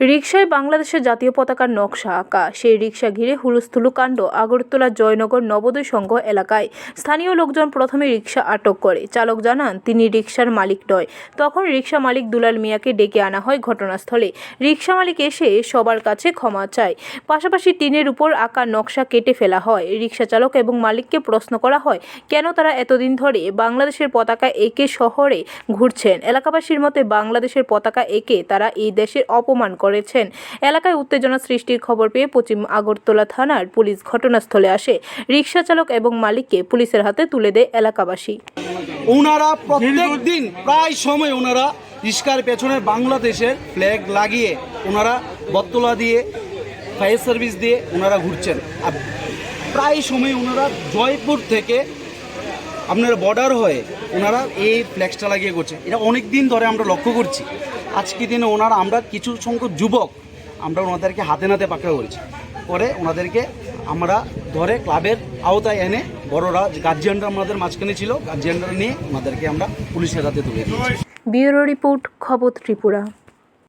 রিকশায় বাংলাদেশের জাতীয় পতাকার নকশা আঁকা। সেই রিকশা ঘিরে হুলস্থুলু কাণ্ড আগরতলা জয়নগর নবোদয় সংঘ এলাকায়। স্থানীয় লোকজন প্রথমে রিকশা আটক করে। চালক জানান, তিনি রিকশার মালিক নয়। তখন রিকশা মালিক দুলাল মিয়াকে ডেকে আনা হয় ঘটনাস্থলে। রিকশা মালিক এসে সবার কাছে ক্ষমা চায়। পাশাপাশি টিনের উপর আঁকা নকশা কেটে ফেলা হয়। রিকশা চালক এবং মালিককে প্রশ্ন করা হয়, কেন তারা এতদিন ধরে বাংলাদেশের পতাকা এঁকে শহরে ঘুরছেন? এলাকাবাসীর মতে, বাংলাদেশের পতাকা এঁকে তারা এই দেশের অপমান করেছেন। এলাকায় উত্তেজনা সৃষ্টির খবর পেয়ে পশ্চিম আগরতলা থানার পুলিশ ঘটনাস্থলে আসে। রিক্সা চালক এবং মালিককে পুলিশের হাতে তুলে দেয় এলাকাবাসী। ওনারা প্রত্যেক দিন প্রায় সময় ওনারা রিক্সার পেছনে বাংলাদেশের ফ্ল্যাগ লাগিয়ে ওনারা বত্তলা দিয়ে ফায়ার সার্ভিস দিয়ে ওনারা ঘুরছেন। প্রায় সময় ওনারা জয়পুর থেকে আপনার বর্ডার হয়ে ওনারা এই ফ্ল্যাক্সটা লাগিয়ে করছে এটা অনেক দিন ধরে আমরা লক্ষ্য করছি। আজকে দিনে ওনার আমরা কিছু সংখ্যক যুবক আমরা ওনাদেরকে হাতে নাতে পাকড়া করেছি। পরে ওনাদেরকে আমরা ধরে ক্লাবের আওতায় এনে বড়রা গার্জিয়ানরা আমাদের মাঝখানে ছিল গার্জিয়ানরা নিয়ে ওনাদেরকে আমরা পুলিশের হাতে তুলে দিয়েছি। ব্যুরো রিপোর্ট, খবর ত্রিপুরা।